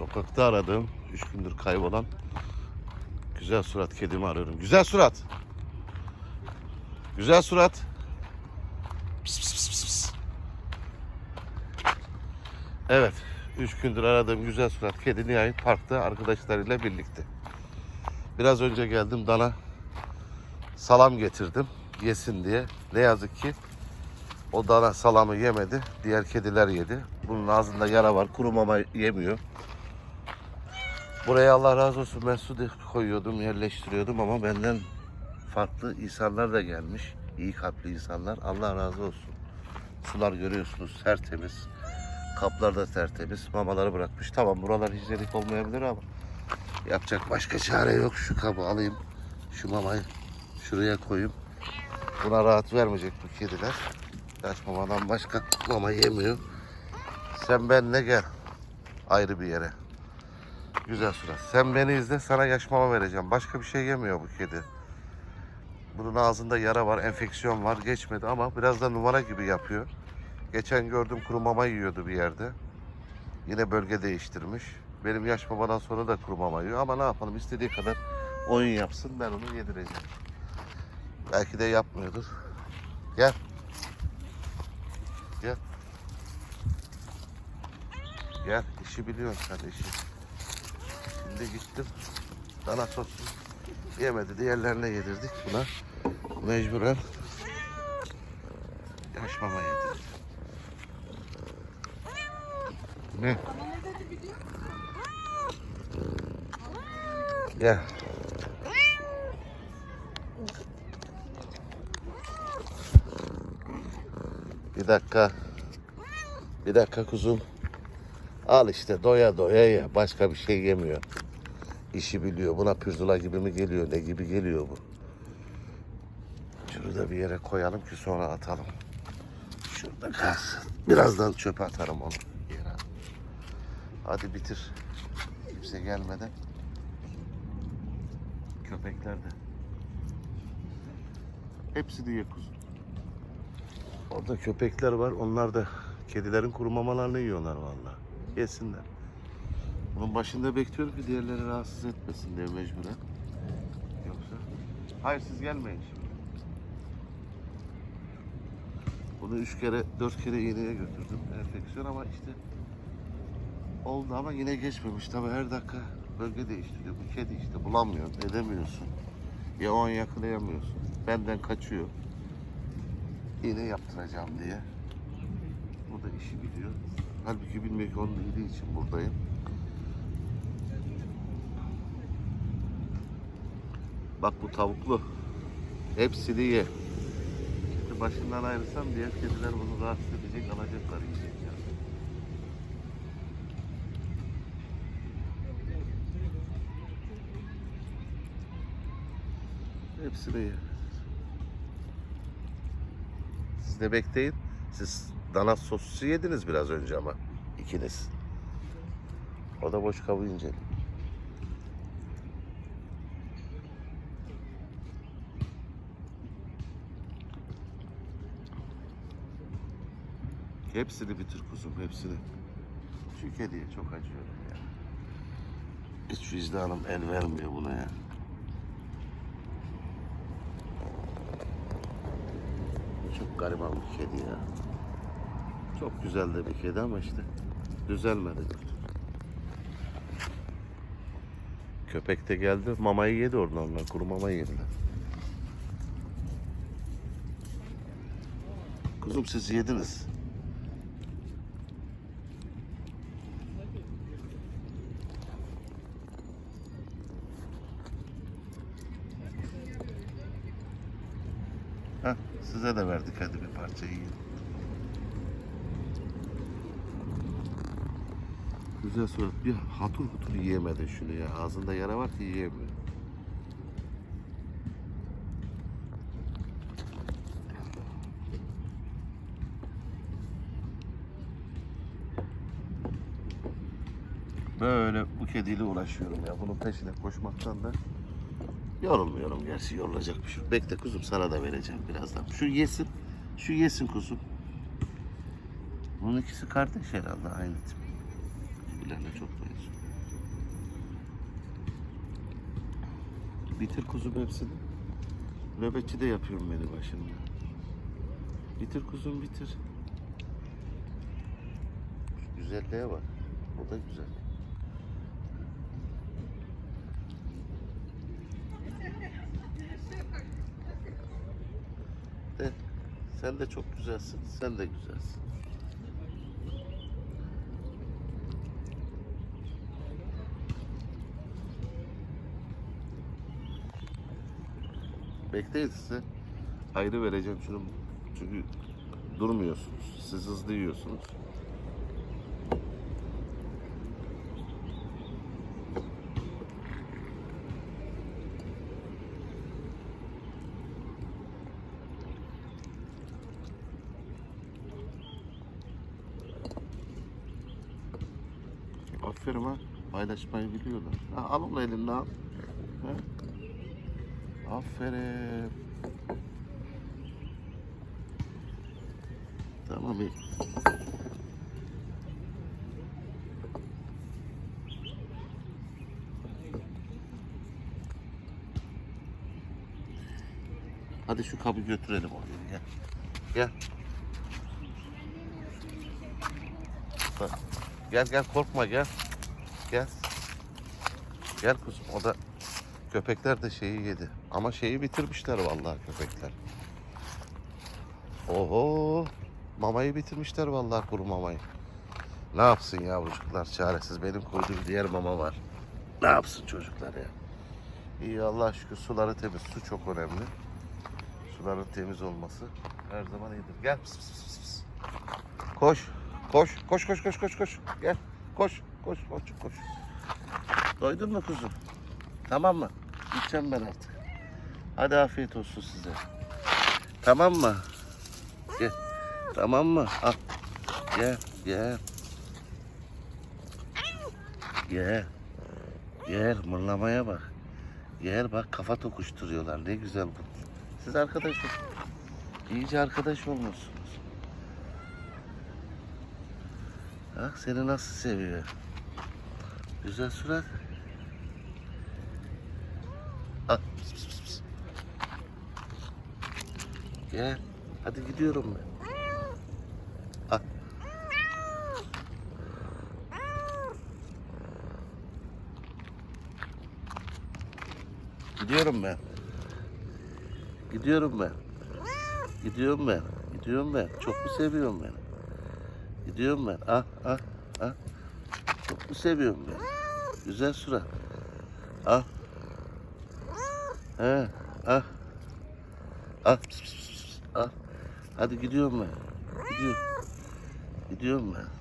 Sokakta aradığım, üç gündür kaybolan güzel surat kedimi arıyorum. Güzel surat. Güzel surat. Pıs pıs pıs pıs. Evet, üç gündür aradığım güzel surat kedi nihayet parkta arkadaşlarıyla birlikte. Biraz önce geldim dana salam getirdim yesin diye. Ne yazık ki o dana salamı yemedi. Diğer kediler yedi. Bunun ağzında yara var. Kuru mama yemiyor. Buraya Allah razı olsun ben su koyuyordum, yerleştiriyordum ama benden farklı insanlar da gelmiş. İyi kalpli insanlar. Allah razı olsun. Sular görüyorsunuz tertemiz. Kaplar da tertemiz. Mamaları bırakmış. Tamam buralar hijyenik olmayabilir ama yapacak başka çare yok. Şu kabı alayım. Şu mamayı şuraya koyayım. Buna rahat vermeyecek bu kediler. Yaş mamadan başka mama yemiyor. Sen benle gel. Ayrı bir yere. Güzel surat. Sen beni izle sana yaş mama vereceğim. Başka bir şey yemiyor bu kedi. Bunun ağzında yara var, enfeksiyon var. Geçmedi ama biraz da numara gibi yapıyor. Geçen gördüm kuru mama yiyordu bir yerde. Yine bölge değiştirmiş. Benim yaş mamadan sonra da kuru mama yiyor. Ama ne yapalım istediği kadar oyun yapsın ben onu yedireceğim. Belki de yapmıyordur. Gel. Gel. Gel. işi biliyorsun sen işi. Şimdi gittim. Dana sosu yemedi. Diğerlerine yedirdik buna. Mecburen yaş mama yedirdik. Ne? Gel. Bir dakika. Bir dakika kuzum. Al işte doya doya ye. Başka bir şey yemiyor. İşi biliyor. Buna pürzula gibi mi geliyor? Ne gibi geliyor bu? Şunu da bir yere koyalım ki sonra atalım. Şurada kalsın. Birazdan çöpe atarım onu. Hadi bitir. Kimse gelmeden. Köpekler de. Hepsini ye kuzum. Orada köpekler var. Onlar da kedilerin kuru mamalarını yiyorlar vallahi. Yesinler. Bunun başında bekliyorum ki diğerleri rahatsız etmesin diye mecburen. Yoksa... Hayır siz gelmeyin şimdi. Bunu üç kere, dört kere iğneye götürdüm. Enfeksiyon ama işte oldu ama yine geçmemiş. Tabii her dakika bölge değiştiriyor. Bu kedi işte bulamıyorsun, edemiyorsun. Ya o an yakalayamıyorsun. Benden kaçıyor. İğne yaptıracağım diye. O da işi biliyor. Halbuki bilmiyor ki onun iyiliği için buradayım. Bak bu tavuklu. Hepsini ye. Şimdi başından ayrılsam diğer kediler bunu rahatsız edecek, alacaklar yiyecekler. Hepsini ye. Siz de bekleyin. Siz dana sosu yediniz biraz önce ama ikiniz. O da boş kabı inceliyor. Hepsini bitir kuzum, hepsini. Şu kediye çok acıyorum ya. Hiç vicdanım el vermiyor buna ya. Çok gariban bir kedi ya. Çok güzel de bir kedi ama işte düzelmedi. Köpek de geldi, mamayı yedi oradan kuru mama yediler. Kuzum siz yediniz. Heh, size de verdik hadi bir parça yiyin. Güzel surat. Bir hatur hutur yiyemedi şunu ya. Ağzında yara var ki yiyemiyor. Böyle bu kediyle uğraşıyorum ya. Bunun peşine koşmaktan da Yorulmuyorum gerçi yorulacak bir şey. Bekle kuzum sana da vereceğim birazdan. Şu yesin. Şu yesin kuzum. Bunun ikisi kardeş herhalde aynı tip. Birbirlerine çok benziyor. Bitir kuzum hepsini. Nöbetçi de yapıyorum beni başında. Bitir kuzum bitir. Güzelliğe bak. O da güzel. Sen de çok güzelsin. Sen de güzelsin. Bekleyin size. Ayrı vereceğim şunu. Çünkü durmuyorsunuz. Siz hızlı yiyorsunuz. Ha. Paylaşmayı biliyorlar. Ha, al onu elinden al. Ha? Aferin. Tamam iyi. Hadi şu kabı götürelim oraya gel. Gel. Gel gel korkma gel. Gel. Gel kuzum o da köpekler de şeyi yedi. Ama şeyi bitirmişler vallahi köpekler. Oho. Mamayı bitirmişler vallahi kuru mamayı. Ne yapsın yavrucuklar çaresiz. Benim koyduğum diğer mama var. Ne yapsın çocuklar ya. İyi Allah şükür suları temiz. Su çok önemli. Suların temiz olması her zaman iyidir. Gel. Pıs, pıs, pıs, pıs. Koş. Koş. Koş koş koş koş koş. Gel. Koş. Koş koş koş. Doydun mu kuzum? Tamam mı? Gideceğim ben artık. Hadi afiyet olsun size. Tamam mı? Gel. Tamam mı? Al. Gel. Gel. Gel. Gel. Mırlamaya bak. Gel bak kafa tokuşturuyorlar. Ne güzel bu. Siz arkadaş İyice arkadaş olmuşsunuz. Bak seni nasıl seviyor. Güzel surat. Pıs. Gel. Hadi gidiyorum ben. Al. Gidiyorum ben. Gidiyorum ben. Gidiyorum ben. Gidiyorum ben. Çok mu seviyorum beni? Gidiyorum ben. Ah ah ah. Mu seviyorum beni? Güzel surat. Ah. He. Pıs, pıs. Ah. Hadi gidiyorum ben. Gidiyorum. Gidiyorum ben.